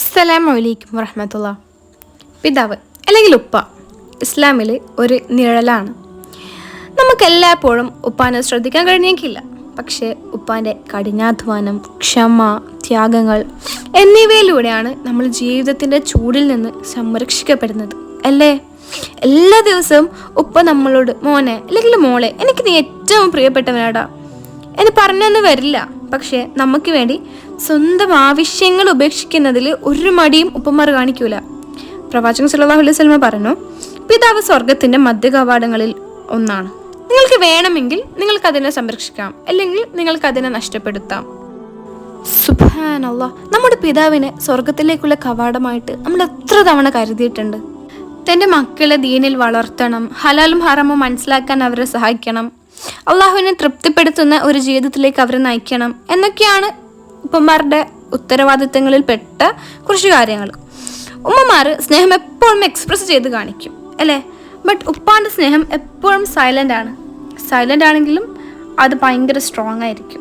അസ്സലാമലൈക്കും വറഹമത്തുള്ള. പിതാവ് അല്ലെങ്കിൽ ഉപ്പ ഇസ്ലാമിൽ ഒരു നിഴലാണ്. നമുക്കെല്ലായ്പ്പോഴും ഉപ്പാനെ ശ്രദ്ധിക്കാൻ കഴിഞ്ഞേക്കില്ല പക്ഷേ ഉപ്പാന്റെ കഠിനാധ്വാനം ക്ഷമ ത്യാഗങ്ങൾ എന്നിവയിലൂടെയാണ് നമ്മൾ ജീവിതത്തിന്റെ ചൂടിൽ നിന്ന് സംരക്ഷിക്കപ്പെടുന്നത് അല്ലേ? എല്ലാ ദിവസവും ഉപ്പ നമ്മളോട് മോനെ അല്ലെങ്കിൽ മോളെ എനിക്ക് നീ ഏറ്റവും പ്രിയപ്പെട്ടവനാടാ. എന്ന് പറഞ്ഞൊന്നും വരില്ല. പക്ഷേ നമുക്ക് വേണ്ടി സ്വന്തം ആവശ്യങ്ങൾ ഉപേക്ഷിക്കുന്നതിൽ ഒരു മടിയും ഉപ്പമാർ കാണിക്കൂല. പ്രവാചകൻ സല്ലല്ലാഹു അലൈഹി സ്വലമ പറഞ്ഞു പിതാവ് സ്വർഗത്തിന്റെ മധ്യ കവാടങ്ങളിൽ ഒന്നാണ്. നിങ്ങൾക്ക് വേണമെങ്കിൽ നിങ്ങൾക്ക് അതിനെ സംരക്ഷിക്കാം അല്ലെങ്കിൽ നിങ്ങൾക്ക് അതിനെ നഷ്ടപ്പെടുത്താം. സുബാനല്ല നമ്മുടെ പിതാവിനെ സ്വർഗത്തിലേക്കുള്ള കവാടമായിട്ട് നമ്മൾ എത്ര തവണ കരുതിയിട്ടുണ്ട്? തന്റെ മക്കളെ ദീനിൽ വളർത്തണം ഹലാലും ഹറാമും മനസ്സിലാക്കാൻ അവരെ സഹായിക്കണം. അള്ളാഹുവിനെ തൃപ്തിപ്പെടുത്തുന്ന ഒരു ജീവിതത്തിലേക്ക് അവരെ നയിക്കണം എന്നൊക്കെയാണ് ഉപ്പമാരുടെ ഉത്തരവാദിത്തങ്ങളിൽ പെട്ട കുറച്ച് കാര്യങ്ങൾ. ഉമ്മമാർ സ്നേഹം എപ്പോഴും എക്സ്പ്രസ് ചെയ്ത് കാണിക്കും അല്ലേ? ബട്ട് ഉപ്പാന്റെ സ്നേഹം എപ്പോഴും സൈലന്റ് ആണ്. സൈലന്റ് ആണെങ്കിലും അത് ഭയങ്കര സ്ട്രോങ് ആയിരിക്കും.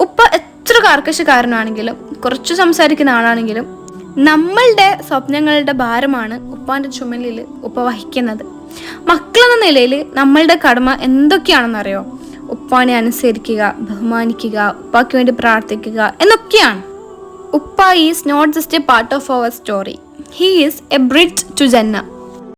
ഉപ്പ എത്ര കാർക്കശക്കാരനാണെങ്കിലും കുറച്ച് സംസാരിക്കുന്ന ആളാണെങ്കിലും നമ്മളുടെ സ്വപ്നങ്ങളുടെ ഭാരമാണ് ഉപ്പാന്റെ ചുമലിൽ ഉപ്പ വഹിക്കുന്നത്. മക്കളെന്ന നിലയിൽ നമ്മളുടെ കടമ എന്തൊക്കെയാണെന്നറിയോ? ഉപ്പാനെ അനുസരിക്കുക ബഹുമാനിക്കുക ഉപ്പാക്ക് വേണ്ടി പ്രാർത്ഥിക്കുക എന്നൊക്കെയാണ്. ഉപ്പ is not just a part of our story he is a bridge to ജന്ന